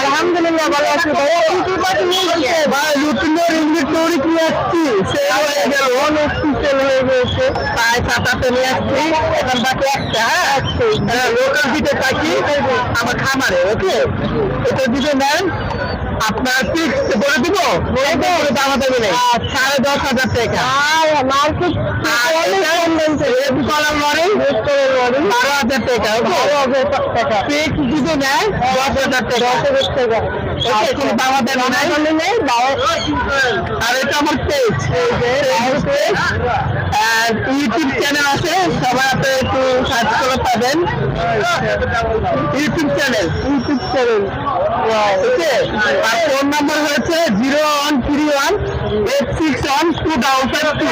আলহামদুলিল্লাহ ভালো আছি আপনি কি ভালো আছি ভাই লুটিনের ইংলিশ তৈরি কি আসছি। সেল হয়ে গেল অনেক সেল হয়ে গেছে। প্রায় সাত আটটা নিয়ে আসছি। এখন বাকি একটা হ্যাঁ? লোকাল দিতে থাকি। আমার খামারে ওকে এটা দিতে নেন। আপনার ফিক্স বলে দিব? দেবে। নেই সাড়ে দশ হাজার টাকা। মার্কেট হাজার টাকা বারো হাজার টাকা। ফিক্স যদি নেয় দশ হাজার টাকা। দশ হাজার টাকা। আমাদের নেই আর এটা আমার পেজ ইউটিউব চ্যানেল আছে সবাই আপনি একটু সার্চ করে পাবেন। YouTube channel YouTube channel okay আর ফোন নাম্বার হয়েছে zero one three one eight six one two double five two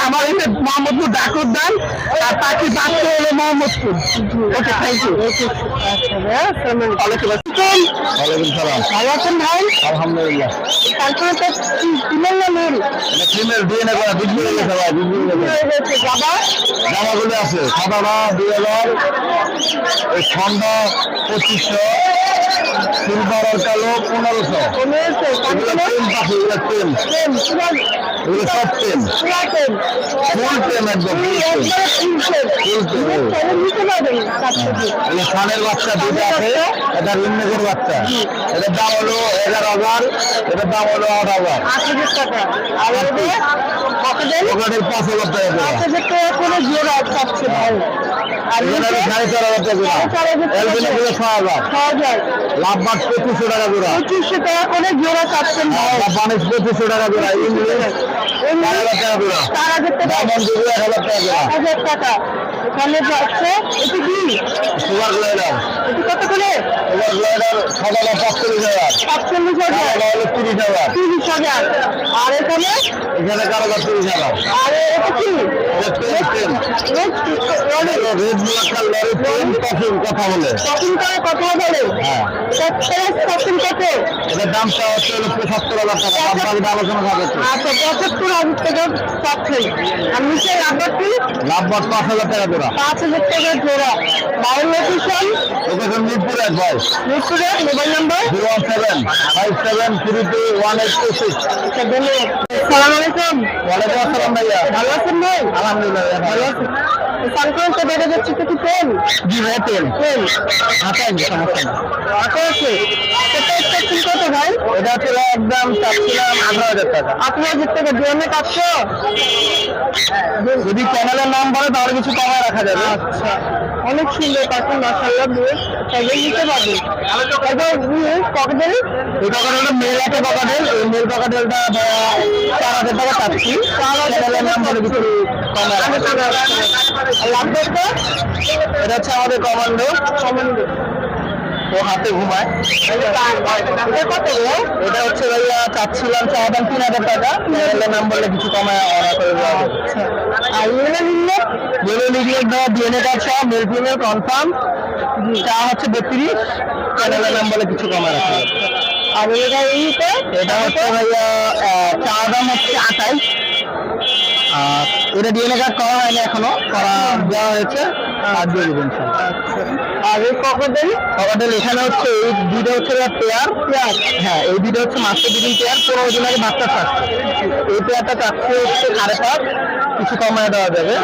আমার হচ্ছে মোহাম্মদপুর ডাকুর দান আর পাখি বাচ্চা হলো মোহাম্মদপুর। ওকে থ্যাংক ইউ ওয়ালাইকুম সালাম। ভালো আছেন ভাই? আলহামদুলিল্লাহ। তারপরে তো ফিমেল না মেল এটা ফিমেল ডিএনএ করা বিক্রি হয়ে জামাগুলো আছে সাদাটা দুই হাজার। ওই পঁচিশশো সিলভার আর কালো পনেরোশো। এগুলো সব টেন ফুল টেন একদম ফুল টেন এগুলো সানের বাচ্চা দুটো আছে এটা রিমনেকের বাচ্চা। এটার দাম হলো এগারো হাজার এটার দাম হলো আট হাজার। আট টাকা। পাঁচ হাজার করে। জোড়া পাচ্ছে ভাই এখানে নিচে সাড়ে চার হাজার টাকা লাভবাদ পঁচিশশো টাকা জোড়া পঁচিশশো টাকা করে জোড়া চাচ্ছেন ভাই। বানিশ পঁচিশশো টাকা জোড়া ইংলিশ চার হাজার টাকা জোড়া চার হাজার টাকা। এক হাজার টাকা। এখানে যাচ্ছে এটি কি সুপার গ্লাইডার এটি কত করে? সুপার গ্লাইডার সাদাটা পাঁচচল্লিশ হাজার। হাজার। হলো তিরিশ হাজার। তিরিশ হাজার। আর এখানে? এখানে কারোটা তিরিশ হাজার। আর এটা কি? রেড লরি পাখির কথা বলে। শপিং করে কত বলে। হ্যাঁ। শপিং কত? এটার দামটা হচ্ছে হলো পঁচাত্তর হাজার টাকা। দাম আলোচনা হবে আচ্ছা পঁচাত্তর হাজার টাকা পাচ্ছেন আর নিচে রাবারটি লাভবাদ পাঁচ হাজার টাকা। জোড়া? পাঁচ হাজার টাকা জোড়া। বাউল লোকেশন লোকেশন মিরপুর এক ভাই। মিরপুরে mobile number? Zero one seven five seven three two one eight two six. আচ্ছা ধন্যবাদ সালাম আলাইকুম। ওয়ালাইকুম আসসালাম ভাইয়া। ভালো আছেন ভাই? আলহামদুলিল্লাহ ভালো আছি। সংক্রান্ত বেড়ে যাচ্ছে তো কি পেন জি তেল। পেন হাতে সমস্যা না আছে? একটা কত ভাই? এটা ছিল একদম চাচ্ছিলাম আঠারো হাজার টাকা। আঠারো হাজার টাকা দুজনে কাটছো যদি চ্যানেলের নাম বলে তাহলে কিছু কমায় রাখা যাবে। আচ্ছা। অনেক সুন্দর পাখি মাসাল্লাহ বেশ সবাই নিতে পারবে। এবার ককটেল এই ককাটেলটা মেল একটা ককাটেল এই মেল ককাটেলটা চার হাজার টাকা চাচ্ছি। চ্যানেলের নাম বলে কিছু কমায় রাখা যাবে। এটা হচ্ছে আমাদের কমান্ডো কমান্ডো ও হাতে ঘুমায়। এটা হচ্ছে ভাইয়া চাচ্ছিলাম তিন হাজার টাকা। নাম বললে কিছু কমায় অর্ডার করে দেওয়া আর ইউনে নিলে মেলে নিগলেট দেওয়া ডিএনএ কার্ড সহ মেল ফিমেল কনফার্ম চা হচ্ছে বত্রিশ। নাম বলে কিছু কমায় রাখা আর এটা হচ্ছে ভাইয়া চা দাম হচ্ছে আঠাইশ। আর এটা ডিএনএ কার্ড করা হয়নি এখনও করা দেওয়া হয়েছে। আর দিয়ে দেবেন আর এই ককটেল ককাটেল এখানে হচ্ছে এই দুটো হচ্ছে পেয়ার পেয়ার হ্যাঁ এই দুটো হচ্ছে মাস্টার ব্রিডিং পেয়ার পনেরো দিন আগে বাচ্চা থাকছে এই পেয়ারটা চাচ্ছে হচ্ছে সাড়ে পাঁচ কিছু কমায় দেওয়া যাবে।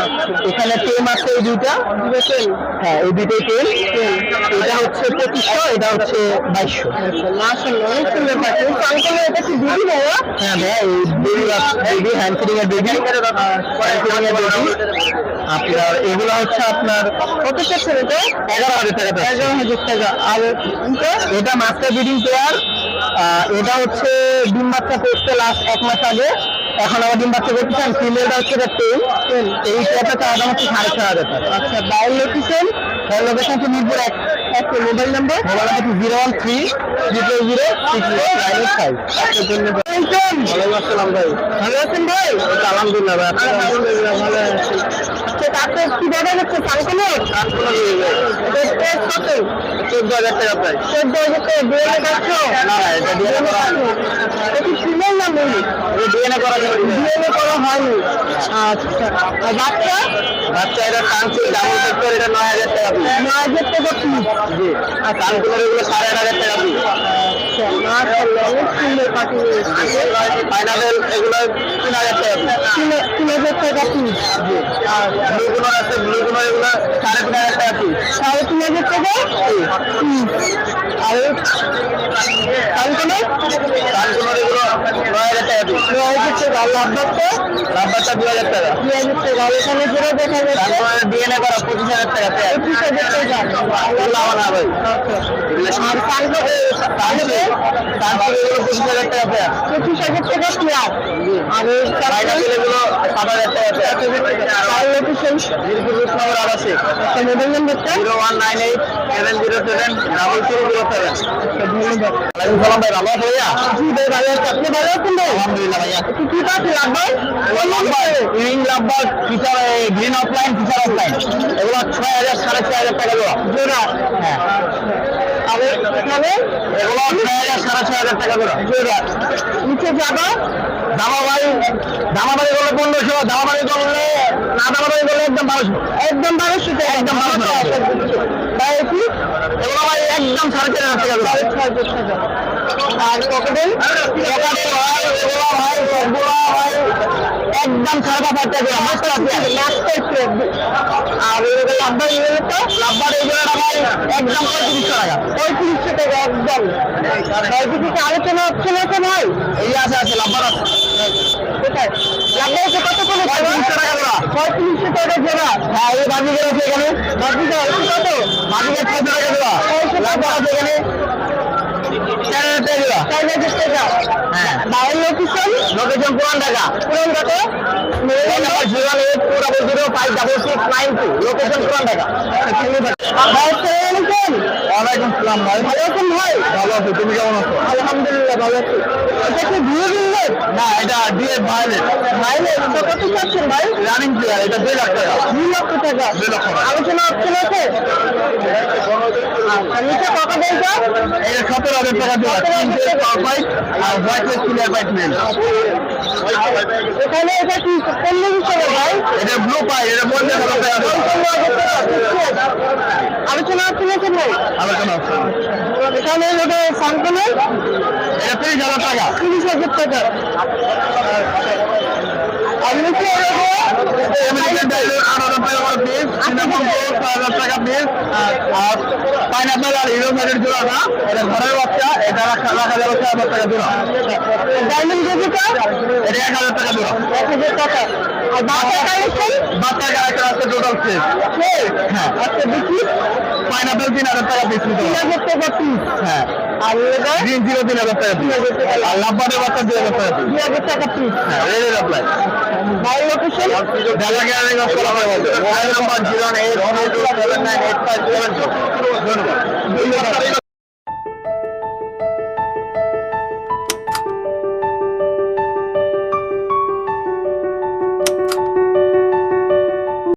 এখানে টেম আছে এই দুইটা। হ্যাঁ এই দুইটাই টেম এটা হচ্ছে পঁচিশশো এটা হচ্ছে বাইশশো। হ্যাঁ এই বেবি হ্যান্ড এর বেবি আপনার এগুলো হচ্ছে আপনার কত চাচ্ছেন এটা এগারো হাজার টাকা এগারো হাজার টাকা। আর এটা এটা মাস্টার ব্রিডিং পেয়ার এটা হচ্ছে ডিম বাচ্চা করছে লাস্ট এক মাস আগে। এখন আমার ডিম বাচ্চা করতেছেন ফিমেলটা হচ্ছে টেন এই পেয়ারটা চাওয়া দাম হচ্ছে সাড়ে ছয় হাজার টাকা। আচ্ছা বাউল লোকেশন তার লোকেশন হচ্ছে মিরপুর এক একটা মোবাইল নাম্বার। মোবাইল হচ্ছে zero one three zero zero six nine five. আপনার জন্য ওয়ালাইকুম আসসালাম ভাই। ভালো আছেন ভাই? আলহামদুলিল্লাহ ভাই আলহামদুলিল্লাহ ভালো আছি। আচ্ছা এটা কি সানকুলো দিয়ে কত চোদ্দ হাজার টাকা প্রাইস চোদ্দ হাজার টাকা ডিএনএ কাটছো না এটা ডিএনএ করা এটা কি ফিমেল না মেল ডিএনএ করা ডিএনএ করা হয়নি। আচ্ছা। আর বাচ্চা? বাচ্চা এটা কানসি ডাবল সেক্টর এটা নয় হাজার টাকা নয় হাজার টাকা পিস। জি। আর কানকুলোর এগুলো সাড়ে আট হাজার টাকা পিস। আচ্ছা মাশাআল্লাহ অনেক সুন্দর পাখি রয়েছে পাইনাপেল এগুলো তিন হাজার টাকা তিন হাজার টাকা পিস আর ব্লু গুলোর আছে ব্লু গুলোর এগুলো সাড়ে তিন হাজার টাকা পিস সাড়ে তিন হাজার টাকা আর কানকানা কানকুলোর এগুলো নয় হাজার টাকা পিস নয় হাজার টাকা আর লাভবারটা লাভবারটা দু হাজার টাকা দুই হাজার টাকা আর এখানে যেটা দেখা যাচ্ছে তারপরে ডিএনএ করা পঁচিশ হাজার টাকা পঁচিশ হাজার টাকা এগুলো না ভাই আর কানকা কানসি এগুলো হাজার টাকা পেয়ার পঁচিশ হাজার টাকা পেয়ার আর সাত হাজার টাকা পেয়ার চার লোকেশন জিরো ওয়ান ভাইয়া জি ভাই ভালো আছে আপনি ভালো আছেন ভাই আলহামদুলিল্লাহ ভাইয়া একটু কি পাচ্ছি লাভবাই ইউরিং লাভবার ফিচার গ্রিন এগুলো ছয় হাজার সাড়ে ছয় হাজার টাকা হ্যাঁ আর এখানে এগুলো সাড়ে ছয় হাজার টাকা জোড়া নিচে যাবা। দামাবাড়ি দামাবাড়ি করলে পনেরোশো দামাবাড়ি করলে না দামাবাড়ি করলে একদম বারোশো। একদম বারোশো একদম বারোশো ভাই কি এগুলো ভাই একদম সাড়ে চার হাজার টাকা সাড়ে ছয় হাজার টাকা। আর পকেটে? এগুলো ভাই সবগুলো ভাই। একদম সাড়ে পাঁচ হাজার টাকা জোড়া বুঝতে পারছেন আর এগুলো লাভবাই এগুলো তো লাভবার এই জোড়াটা ভাই একদম পঁয়ত্রিশশো টাকা। পঁয়ত্রিশশো টাকা একদম। ভাই আলোচনা হচ্ছে না তো ভাই? এই আছে আছে লাভবার আছে। কোথায়? লাভবাইকে কত করে পঁয়ত্রিশশো টাকা জোড়া পঁয়ত্রিশশো টাকা জোড়া হ্যাঁ এই বাজিকের আছে এখানে। কত? বাজিকের ছয়শো টাকা জোড়া লাভবার আছে এখানে। হাজার টাকা। হ্যাঁ। বাইরের লোকেশন লোকেশন পুরান ঢাকা। পুরন কত mobile number zero eight two double zero five double six nine two location Puran Dhaka. ওয়ালাইকুম সালাম ভাই। ভালো আছেন ভাই। ভালো আছো তুমি কেমন আছো? আলহামদুলিল্লাহ ভালো আছি। এটা কি ভিউ না এটা ডিএফ ভাইলেট ভাইলেট তো কত চাচ্ছেন ভাই? রানিং প্লেয়ার এটা দুই লাখ টাকা। দুই লক্ষ টাকা। দুই লক্ষ টাকা। আলোচনা অপশন আছে? নিচে কত বলছো এটা সতেরো হাজার টাকা তিনটে আর প্লেয়ার এখানে এটা কি কোন হিসেবে ভাই? এটা ব্লু পাই এটা পঞ্চাশ হাজার টাকা। আলোচনা অপশন আছে আলোচনা হচ্ছে এখানে ওটা সাংকনে এটা তিরিশ হাজার টাকা। তিরিশ হাজার টাকা। নিচে আমেরিকান আট হাজার টাকা পিস গোল্ড হাজার টাকা পিস আর পাইনাপেল আর হিরো প্যাকেট জোড়া না এটা ঘরের বাচ্চা এটা রাখা রাখা যাবে ছয় হাজার টাকা জোড়া। ডায়মন্ড বেবিটা এটা এক হাজার টাকা জোড়া। এক হাজার টাকা। আর বাচ্চা কালেকশন? বাচ্চা কালেকশন আছে টোটাল পিস হ্যাঁ। আচ্ছা দেখি। পাইনাপেল তিন হাজার টাকা বেশি তিন হাজার টাকা পিস হ্যাঁ। আর গ্রিন জিরো তিন হাজার টাকা পিস আর লাভবারের বাচ্চা দুই হাজার টাকা পিস দুই হাজার টাকা পিস হ্যাঁ ready apply by location Dhaka gallery করা হবে mobile number zero eight one eight seven nine eight five seven two ধন্যবাদ।